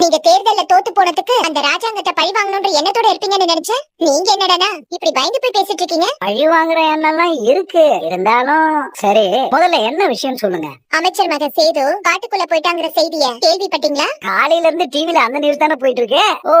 நீங்க தேர்தல்ல தோத்து போனதுக்கு அந்த ராஜாங்கத்தை பழி வாங்கணும்ன்ற எண்ணத்தோட இருப்பீங்கன்னு நினைச்சேன். நீங்க என்னடா இப்படி பயந்து போய் பேசிட்டு இருக்கீங்க? பழி வாங்குற எண்ணெல்லாம் இருக்கு. இருந்தாலும் சரி முதல்ல என்ன விஷயம் சொல்லுங்க. அமைச்சர் மகன் சேது காட்டுக்குள்ள போயிட்டாங்கிற செய்திய கேள்விப்பட்டீங்களா? காலையில இருந்து டிவில அந்த நியூஸ் தானே போயிட்டு இருக்கு ஓ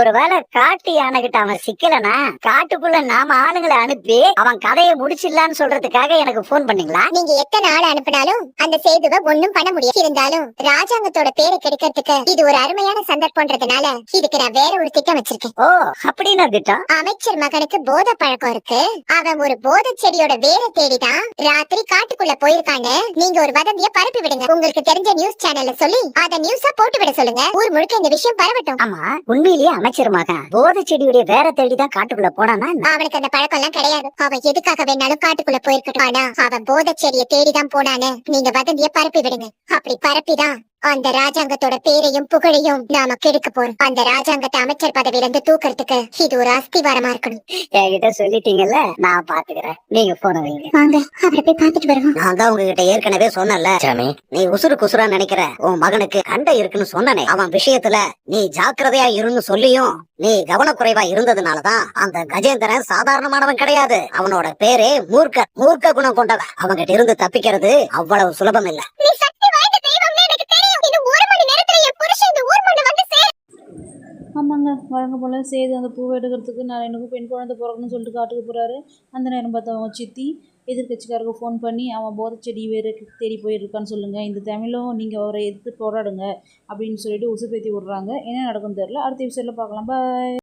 ஒருவேளை காட்டு யானை கிட்ட அவன் சிக்கலனா காட்டுக்குள்ள நாம ஆளுங்களை அனுப்பி அவன் கதையை முடிச்சிடலான்னு சொல்றதுக்காக எனக்கு போன் பண்ணீங்களா? நீங்க எத்தனை ஆள் அனுப்பினாலும் அந்த சேதுவை ஒண்ணும் பண்ண முடியாது. இருந்தாலும் ராஜாங்கத்தோட பேரை கெடுக்கிறதுக்கு இது ஒரு அருமையான சந்தர்ப்பம்ன்றதுனால இதுக்கு நான் வேற ஒரு திட்டம் வச்சிருக்கேன். ஓ அப்படின்னு திட்டம் அமைச்சர் மகனுக்கு போதை பழக்கம் இருக்கு. அவன் ஒரு போதை செடியோட வேரை தேடிதான் ராத்திரி காட்டுக்குள்ள போயிருக்கான்னு நீங்க ஒரு வதந்திய பரப்பி விடுங்க. உங்களுக்கு தெரிஞ்ச நியூஸ் சேனல்ல சொல்லி அத நியூஸா போட்டு விட சொல்லுங்க. ஊர் முழுக்க இந்த விஷயம் பரவட்டும். ஆமா உண்மையிலேயே அமைச்சர் மகன் போதை செடியுடைய வேற தேடிதான் காட்டுக்குள்ள போனானா? அவனுக்கு அந்த பழக்கம் எல்லாம் கிடையாது. அவன் எதுக்காக வேணாலும் காட்டுக்குள்ள போயிருக்கட்டும். ஆனா அவன் போதை செடியை தேடிதான் போனான்னு நீங்க வதந்திய பரப்பி விடுங்க. அப்படி பரப்பிதான் அந்த ராஜாங்கத்தோட பேரையும் புகழையும் நாம கெடுக்க போறோம். அந்த ராஜாங்கத்தை அமைச்சர் பதவியில இருந்து தூக்கறதுக்கு இது ஒரு அஸ்திவாரமா இருக்கணும். என்கிட்ட சொல்லிட்டீங்கல்ல நான் பாத்துக்கிறேன். நீங்க போன வைங்க. வாங்க அவரை போய் பார்த்துட்டு வருவோம். நான் தான் உங்ககிட்ட ஏற்கனவே சொன்னேன்ல. சாமி. நீ உசுறு குசுரா நினைக்கிற. உன் மகனுக்கு கண்டை இருக்குன்னு சொன்னனே. அவன் விஷயத்துல நீ ஜாக்கிரதையா இருன்னு சொல்லியும் நீ கவனக்குறைவா இருந்ததுனாலதான் அந்த கஜேந்திரன் சாதாரணமானவன் கிடையாது. அவனோட பேரே மூர்க்க மூர்க்க குணம் கொண்டவன். அவன்கிட்ட இருந்து தப்பிக்கிறது அவ்வளவு சுலபம் இல்ல. ஆமாங்க வழங்க போல். சேது அந்த பூவை எடுக்கிறதுக்கு நான் எனக்கும் பெண் குழந்தை பிறக்கணும்னு சொல்லிட்டு காட்டுக்கு போகிறாரு அந்த நேரம் பார்த்து அவங்க சித்தி எதிர்கட்சிக்காரருக்கு ஃபோன் பண்ணி அவன் போதைச்செடி வேறு தேடி போயிருக்கான்னு சொல்லுங்கள் இந்த தமிழும் நீங்கள் அவரை எதிர்த்து போராடுங்க அப்படின்னு சொல்லிட்டு உசுப்பேத்தி விட்றாங்க. என்ன நடக்கும்னு தெரில அடுத்த விஷயத்தில் பார்க்கலாம். பாய்